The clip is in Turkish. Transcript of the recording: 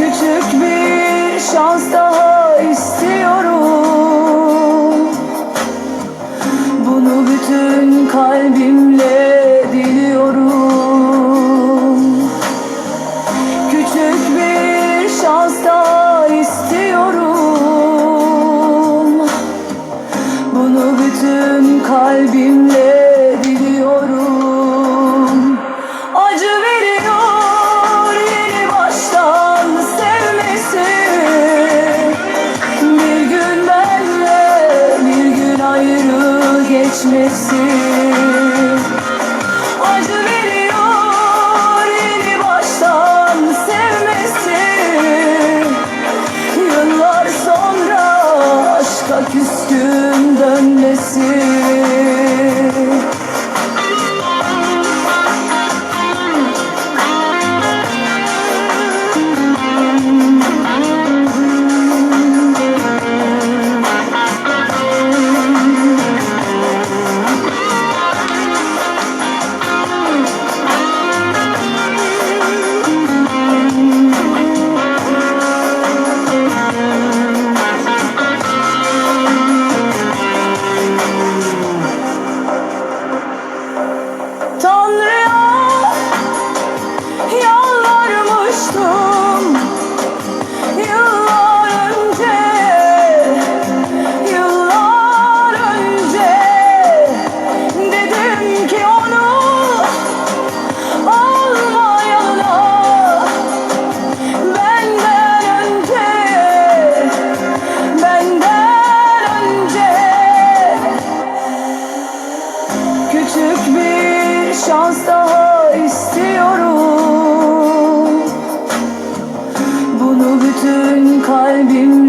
Küçük bir şans daha istiyorum. geçmesin Acı veriyor yeni baştan sevmesin Yıllar sonra aşka küskün dönmesin kalbim